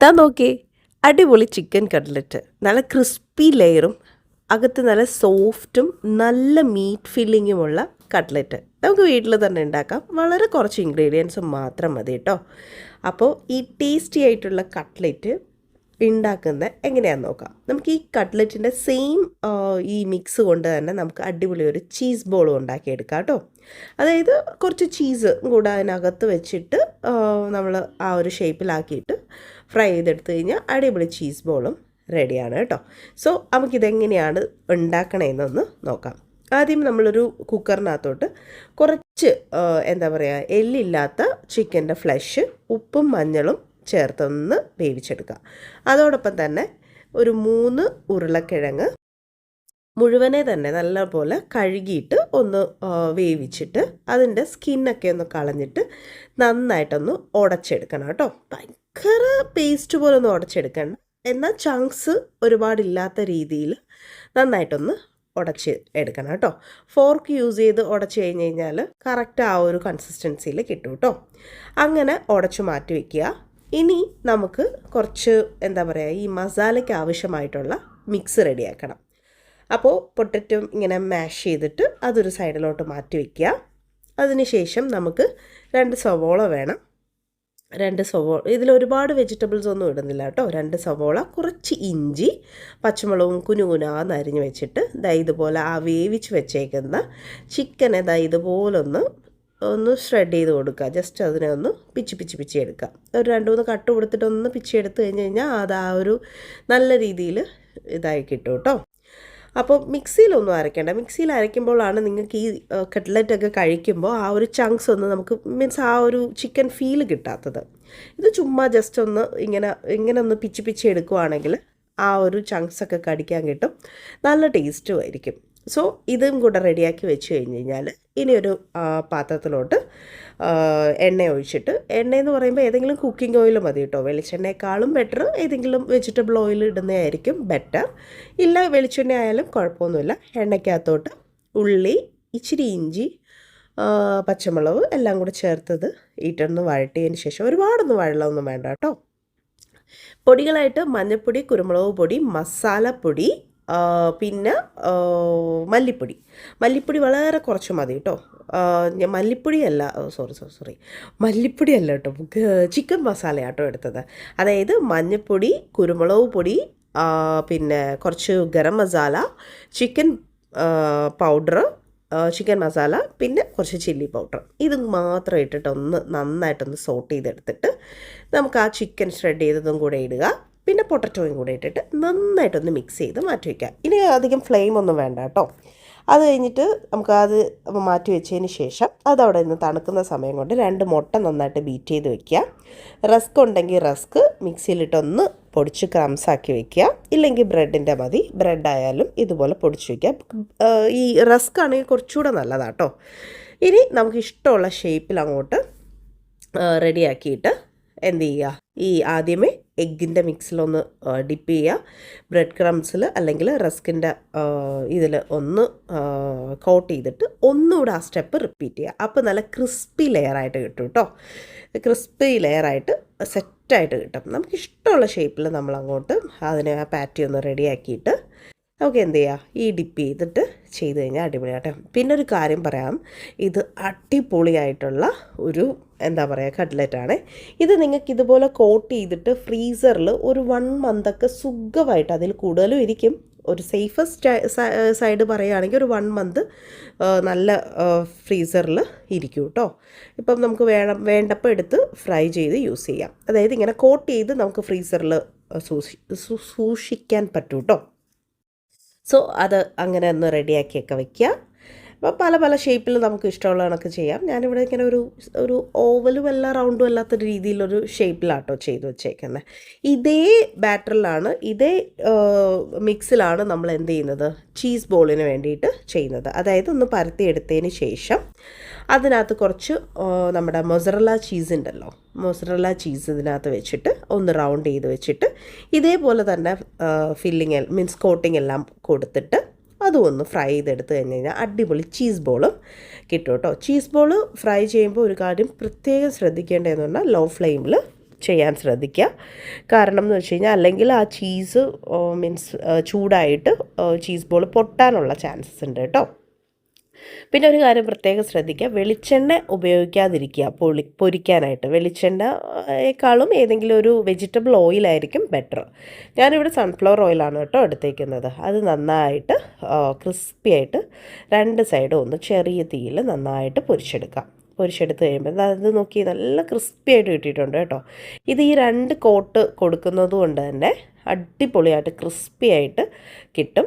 താ നോക്കിയേ അടിപൊളി ചിക്കൻ കട്ട്ലറ്റ് നല്ല ക്രിസ്പി ലെയറും അകത്ത് നല്ല സോഫ്റ്റും നല്ല മീറ്റ് ഫില്ലിങ്ങുമുള്ള കട്ട്ലറ്റ് നമുക്ക് വീട്ടിൽ തന്നെ ഉണ്ടാക്കാം. വളരെ കുറച്ച് ഇൻഗ്രീഡിയൻസ് മാത്രം മതി കേട്ടോ അപ്പോൾ ഈ ടേസ്റ്റി ആയിട്ടുള്ള കട്ട്ലറ്റ് ഉണ്ടാക്കുന്നത് എങ്ങനെയാണെന്ന് നോക്കാം. നമുക്ക് ഈ കട്ട്ലറ്റിന്റെ സെയിം ഈ മിക്സ് കൊണ്ട് തന്നെ നമുക്ക് അടിപൊളി ഒരു ചീസ് ബോളും ഉണ്ടാക്കിയെടുക്കാം കേട്ടോ അതായത് കുറച്ച് ചീസ് കൂടെ അതിനകത്ത് വെച്ചിട്ട് നമ്മൾ ആ ഒരു ഷേപ്പിലാക്കിയിട്ട് ഫ്രൈ ചെയ്തെടുത്ത് കഴിഞ്ഞാൽ അടിപൊളി ചീസ് ബോളും റെഡിയാണ് കേട്ടോ. സോ നമുക്കിതെങ്ങനെയാണ് ഉണ്ടാക്കണതെന്നൊന്ന് നോക്കാം. ആദ്യം നമ്മളൊരു കുക്കറിനകത്തോട്ട് കുറച്ച് എന്താ പറയുക എല്ലില്ലാത്ത ചിക്കന്റെ ഫ്ലഷ് ഉപ്പും മഞ്ഞളും ചേർത്തൊന്ന് വേവിച്ചെടുക്കുക. അതോടൊപ്പം തന്നെ ഒരു മൂന്ന് ഉരുളക്കിഴങ്ങ് മുഴുവനെ തന്നെ നല്ലപോലെ കഴുകിയിട്ട് ഒന്ന് വേവിച്ചിട്ട് അതിന്റെ സ്കിന്നൊക്കെ ഒന്ന് കളഞ്ഞിട്ട് നന്നായിട്ടൊന്ന് ഉടച്ചെടുക്കണം കേട്ടോ. ഭയങ്കര പേസ്റ്റ് പോലെ ഒന്ന് ഉടച്ചെടുക്കണം. എന്നാൽ ചങ്ക്സ് ഒരുപാടില്ലാത്ത രീതിയിൽ നന്നായിട്ടൊന്ന് ഉടച്ച് എടുക്കണം കേട്ടോ. ഫോർക്ക് യൂസ് ചെയ്ത് ഉടച്ച് കഴിഞ്ഞ് കഴിഞ്ഞാൽ കറക്റ്റ് ആ ഒരു കൺസിസ്റ്റൻസിയിൽ കിട്ടും കേട്ടോ. അങ്ങനെ ഉടച്ച് മാറ്റി വയ്ക്കുക ഇനി നമുക്ക് കുറച്ച് എന്താ പറയുക ഈ മസാലയ്ക്ക് ആവശ്യമായിട്ടുള്ള മിക്സ് റെഡിയാക്കണം. അപ്പോൾ പൊട്ടറ്റോ ഇങ്ങനെ മാഷ് ചെയ്തിട്ട് അതൊരു സൈഡിലോട്ട് മാറ്റി വയ്ക്കുക അതിനുശേഷം നമുക്ക് രണ്ട് സവോള വേണം. രണ്ട് സവോള ഇതിൽ ഒരുപാട് വെജിറ്റബിൾസ് ഒന്നും ഇടുന്നില്ല കേട്ടോ. രണ്ട് സവോള കുറച്ച് ഇഞ്ചി പച്ചമുളകും കുനുകുനാന്ന് അരിഞ്ഞ് വെച്ചിട്ട് ദാ ഇതുപോലെ ആ വേവിച്ച് വെച്ചേക്കുന്ന ചിക്കനെ ദാ ഇതുപോലൊന്ന് ഒന്ന് ഷ്രെഡ് ചെയ്ത് കൊടുക്കുക. ജസ്റ്റ് അതിനെ ഒന്ന് പിച്ചി പിച്ചി പിച്ചി എടുക്കുക. ഒരു രണ്ട് മൂന്ന് കട്ട് കൊടുത്തിട്ട് ഒന്ന് പിച്ചി എടുത്തു കഴിഞ്ഞ് കഴിഞ്ഞാൽ അത് ആ ഒരു നല്ല രീതിയിൽ ഇതായി കിട്ടും കേട്ടോ. അപ്പോൾ മിക്സിയിലൊന്നും അരയ്ക്കേണ്ട. മിക്സിയിൽ അരയ്ക്കുമ്പോഴാണ് നിങ്ങൾക്ക് ഈ കട്ട്ലറ്റൊക്കെ കഴിക്കുമ്പോൾ ആ ഒരു ചങ്ക്സ് ഒന്ന് നമുക്ക് മീൻസ് ആ ഒരു ചിക്കൻ ഫീൽ കിട്ടാത്തത്. ഇത് ചുമ്മാ ജസ്റ്റ് ഒന്ന് ഇങ്ങനെ ഇങ്ങനെ ഒന്ന് പിച്ചി പിച്ചി എടുക്കുവാണെങ്കിൽ ആ ഒരു ചങ്ക്സ് ഒക്കെ കടിക്കാൻ കിട്ടും. നല്ല ടേസ്റ്റും ആയിരിക്കും. സോ ഇതും കൂടെ റെഡിയാക്കി വെച്ച് കഴിഞ്ഞ് കഴിഞ്ഞാൽ ഇനി ഒരു പാത്രത്തിലോട്ട് എണ്ണ ഒഴിച്ചിട്ട് എണ്ണ എന്ന് പറയുമ്പോൾ ഏതെങ്കിലും കുക്കിംഗ് ഓയിൽ മതി കേട്ടോ വെളിച്ചെണ്ണയെക്കാളും ബെറ്റർ ഏതെങ്കിലും വെജിറ്റബിൾ ഓയിൽ ഇടുന്നതായിരിക്കും ബെറ്റർ ഇല്ല വെളിച്ചെണ്ണ ആയാലും കുഴപ്പമൊന്നുമില്ല. എണ്ണയ്ക്കകത്തോട്ട് ഉള്ളി ഇച്ചിരി ഇഞ്ചി പച്ചമുളക് എല്ലാം കൂടെ ചേർത്തത് ഇട്ടൊന്ന് വഴട്ടിയതിന് ശേഷം ഒരുപാടൊന്നും വഴലൊന്നും വേണ്ട കേട്ടോ പൊടികളായിട്ട് മഞ്ഞൾപ്പൊടി കുരുമുളക് പൊടി മസാലപ്പൊടി പിന്നെ മല്ലിപ്പൊടി. മല്ലിപ്പൊടി വളരെ കുറച്ച് മതി കേട്ടോ. ഞാൻ മല്ലിപ്പൊടിയല്ല സോറി സോറി സോറി മല്ലിപ്പൊടിയല്ല കേട്ടോ ചിക്കൻ മസാല കേട്ടോ എടുത്തത്. അതായത് മഞ്ഞൾപ്പൊടി കുരുമുളക് പൊടി പിന്നെ കുറച്ച് garam masala chicken powder chicken masala പിന്നെ കുറച്ച് ചില്ലി പൗഡർ ഇത് മാത്രം ഇട്ടിട്ട് ഒന്ന് നന്നായിട്ടൊന്ന് സോട്ട് ചെയ്തെടുത്തിട്ട് നമുക്ക് ആ ചിക്കൻ ഷ്രെഡ് ചെയ്തതും കൂടെ ഇടുക. പിന്നെ പൊട്ടറ്റോയും കൂടെ ഇട്ടിട്ട് നന്നായിട്ടൊന്ന് മിക്സ് ചെയ്ത് മാറ്റി വയ്ക്കുക ഇനി അധികം ഫ്ലെയിം ഒന്നും വേണ്ട കേട്ടോ. അത് കഴിഞ്ഞിട്ട് നമുക്ക് അത് മാറ്റി വെച്ചതിന് ശേഷം അത് അവിടെ നിന്ന് തണുക്കുന്ന സമയം കൊണ്ട് രണ്ട് മുട്ട നന്നായിട്ട് ബീറ്റ് ചെയ്ത് വെക്കുക റസ്ക് ഉണ്ടെങ്കിൽ റസ്ക് മിക്സിയിലിട്ടൊന്ന് പൊടിച്ച് ക്രംസ് ആക്കി വെക്കുക. ഇല്ലെങ്കിൽ ബ്രെഡിന്റെ മതി. ബ്രെഡ് ആയാലും ഇതുപോലെ പൊടിച്ച് വയ്ക്കുക ഈ റസ്ക് ആണെങ്കിൽ കുറച്ചുകൂടെ നല്ലതാട്ടോ ഇനി നമുക്ക് ഇഷ്ടമുള്ള ഷേപ്പിൽ അങ്ങോട്ട് റെഡിയാക്കിയിട്ട് എന്ത് ചെയ്യുക? ഈ ആദ്യമേ എഗ്ഗിന്റെ മിക്സിലൊന്ന് ഡിപ്പ് ചെയ്യുക. ബ്രെഡ് ക്രംസിൽ അല്ലെങ്കിൽ റസ്കിന്റെ ഇതിൽ ഒന്ന് കോട്ട് ചെയ്തിട്ട് ഒന്നുകൂടെ ആ സ്റ്റെപ്പ് റിപ്പീറ്റ് ചെയ്യുക. അപ്പോൾ നല്ല ക്രിസ്പി ലെയറായിട്ട് കിട്ടും കേട്ടോ ക്രിസ്പി ലെയറായിട്ട് സെറ്റായിട്ട് കിട്ടും. നമുക്ക് ഇഷ്ടമുള്ള ഷേപ്പിൽ നമ്മൾ അങ്ങോട്ട് അതിനെ ആ പാറ്റി ഒന്ന് റെഡിയാക്കിയിട്ട് നമുക്ക് എന്ത് ചെയ്യുക? ഈ ഡിപ്പ് ചെയ്തിട്ട് ചെയ്ത് കഴിഞ്ഞാൽ അടിപൊളിയാട്ടെ പിന്നെ ഒരു കാര്യം പറയാം. ഇത് അടിപൊളിയായിട്ടുള്ള ഒരു എന്താ പറയുക കട്ട്ലറ്റാണ് ഇത് നിങ്ങൾക്ക് ഇതുപോലെ കോട്ട് ചെയ്തിട്ട് ഫ്രീസറിൽ ഒരു വൺ മന്തൊക്കെ സുഖമായിട്ട് അതിൽ കൂടുതലും ഇരിക്കും. ഒരു സേഫസ്റ്റ് സൈഡ് പറയുകയാണെങ്കിൽ ഒരു വൺ മന്ത് നല്ല ഫ്രീസറിൽ ഇരിക്കും കേട്ടോ ഇപ്പം നമുക്ക് വേണം വേണ്ടപ്പോൾ എടുത്ത് ഫ്രൈ ചെയ്ത് യൂസ് ചെയ്യാം. അതായത് ഇങ്ങനെ കോട്ട് ചെയ്ത് നമുക്ക് ഫ്രീസറിൽ സൂക്ഷി സൂക്ഷിക്കാൻ പറ്റും കേട്ടോ സോ അത് അങ്ങനെ ഒന്ന് റെഡിയാക്കിയൊക്കെ വെക്കുക അപ്പോൾ പല പല ഷേപ്പിൽ നമുക്ക് ഇഷ്ടമുള്ള കണക്ക് ചെയ്യാം. ഞാനിവിടെ ഇങ്ങനെ ഒരു ഒരു ഓവലും അല്ല റൗണ്ടും അല്ലാത്ത രീതിയിലൊരു ഷേപ്പിലാട്ടോ ചെയ്ത് വെച്ചേക്കുന്നത് ഇതേ ബാറ്ററിലാണ് ഇതേ മിക്സിലാണ് നമ്മൾ എന്ത് ചെയ്യുന്നത്? ചീസ് ബോളിന് വേണ്ടിയിട്ട് ചെയ്യുന്നത്. അതായത് ഒന്ന് പരത്തി എടുത്തതിന് ശേഷം അതിനകത്ത് കുറച്ച് നമ്മുടെ മൊസറല്ല ചീസ് ഉണ്ടല്ലോ. മൊസറല്ല ചീസ് ഇതിനകത്ത് വെച്ചിട്ട് ഒന്ന് റൗണ്ട് ചെയ്ത് വെച്ചിട്ട് ഇതേപോലെ തന്നെ ഫില്ലിങ് മീൻസ് കോട്ടിംഗ് എല്ലാം കൊടുത്തിട്ട് അതും ഒന്ന് ഫ്രൈ ചെയ്തെടുത്ത് കഴിഞ്ഞ് കഴിഞ്ഞാൽ അടിപൊളി ചീസ് ബോളും കിട്ടും കേട്ടോ. ചീസ് ബോൾ ഫ്രൈ ചെയ്യുമ്പോൾ ഒരു കാര്യം പ്രത്യേകം ശ്രദ്ധിക്കേണ്ടതെന്ന് പറഞ്ഞാൽ ലോ ഫ്ലെയിമിൽ ചെയ്യാൻ ശ്രദ്ധിക്കുക. കാരണം എന്ന് വെച്ച് കഴിഞ്ഞാൽ അല്ലെങ്കിൽ ആ ചീസ് മീൻസ് ചൂടായിട്ട് ചീസ് ബോൾ പൊട്ടാനുള്ള ചാൻസസ് ഉണ്ട് കേട്ടോ. പിന്നെ ഒരു കാര്യം പ്രത്യേകം ശ്രദ്ധിക്കുക. വെളിച്ചെണ്ണ ഉപയോഗിക്കാതിരിക്കുക. പൊളി പൊരിക്കാനായിട്ട്. വെളിച്ചെണ്ണയേക്കാളും ഏതെങ്കിലും ഒരു വെജിറ്റബിൾ ഓയിലായിരിക്കും ബെറ്റർ ഞാനിവിടെ സൺഫ്ലവർ ഓയിലാണ് കേട്ടോ എടുത്തേക്കുന്നത്. അത് നന്നായിട്ട് ക്രിസ്പി ആയിട്ട് രണ്ട് സൈഡും ഒന്ന് ചെറിയ തീയിൽ നന്നായിട്ട് പൊരിച്ചെടുക്കാം പൊരിച്ചെടുത്ത് കഴിയുമ്പോൾ അത് നോക്കി നല്ല ക്രിസ്പി ആയിട്ട് കിട്ടിയിട്ടുണ്ട് കേട്ടോ. ഇത് ഈ രണ്ട് കോട്ട് കൊടുക്കുന്നത് കൊണ്ട് തന്നെ അടിപൊളിയായിട്ട് ക്രിസ്പി ആയിട്ട് കിട്ടും.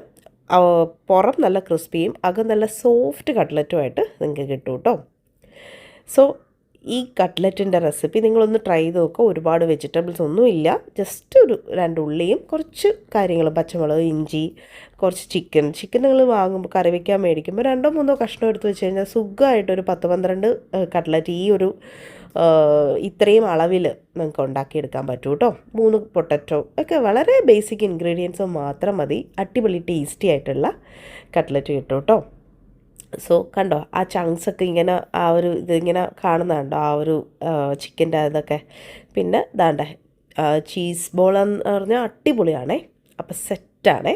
പുറം നല്ല ക്രിസ്പിയും അകം നല്ല സോഫ്റ്റ് കട്ട്ലറ്റുമായിട്ട് നിങ്ങൾക്ക് കിട്ടും കേട്ടോ സോ ഈ കട്ട്ലറ്റിന്റെ റെസിപ്പി നിങ്ങളൊന്ന് ട്രൈ ചെയ്ത് നോക്കുക ഒരുപാട് വെജിറ്റബിൾസ് ഒന്നും ഇല്ല. ജസ്റ്റ് ഒരു രണ്ട് ഉള്ളിയും കുറച്ച് കാര്യങ്ങൾ പച്ചമുളക് ഇഞ്ചി കുറച്ച് ചിക്കൻ. ചിക്കൻ നിങ്ങൾ വാങ്ങുമ്പോൾ കറി വയ്ക്കാൻ മേടിക്കുമ്പോൾ രണ്ടോ മൂന്നോ കഷ്ണം എടുത്ത് വെച്ച് കഴിഞ്ഞാൽ സുഖമായിട്ട് ഒരു പത്ത് പന്ത്രണ്ട് കട്ട്ലറ്റ് ഈ ഒരു ഇത്രയും അളവിൽ നിങ്ങൾക്ക് ഉണ്ടാക്കിയെടുക്കാൻ പറ്റും കേട്ടോ മൂന്ന് പൊട്ടറ്റോ ഒക്കെ വളരെ ബേസിക് ഇൻഗ്രീഡിയൻസ് മാത്രം മതി. അടിപൊളി ടേസ്റ്റി ആയിട്ടുള്ള കട്ട്ലറ്റ് കിട്ടും കേട്ടോ സോ കണ്ടോ? ആ ചങ്ക്സ് ഒക്കെ ഇങ്ങനെ ആ ഒരു ഇതിങ്ങനെ കാണുന്നുണ്ടോ ആ ഒരു ചിക്കന്റെ ഇതൊക്കെ പിന്നെ ദാണ്ടേ ചീസ് ബോൾ എന്ന് പറഞ്ഞാൽ അടിപൊളിയാണേ. അപ്പം സെറ്റാണേ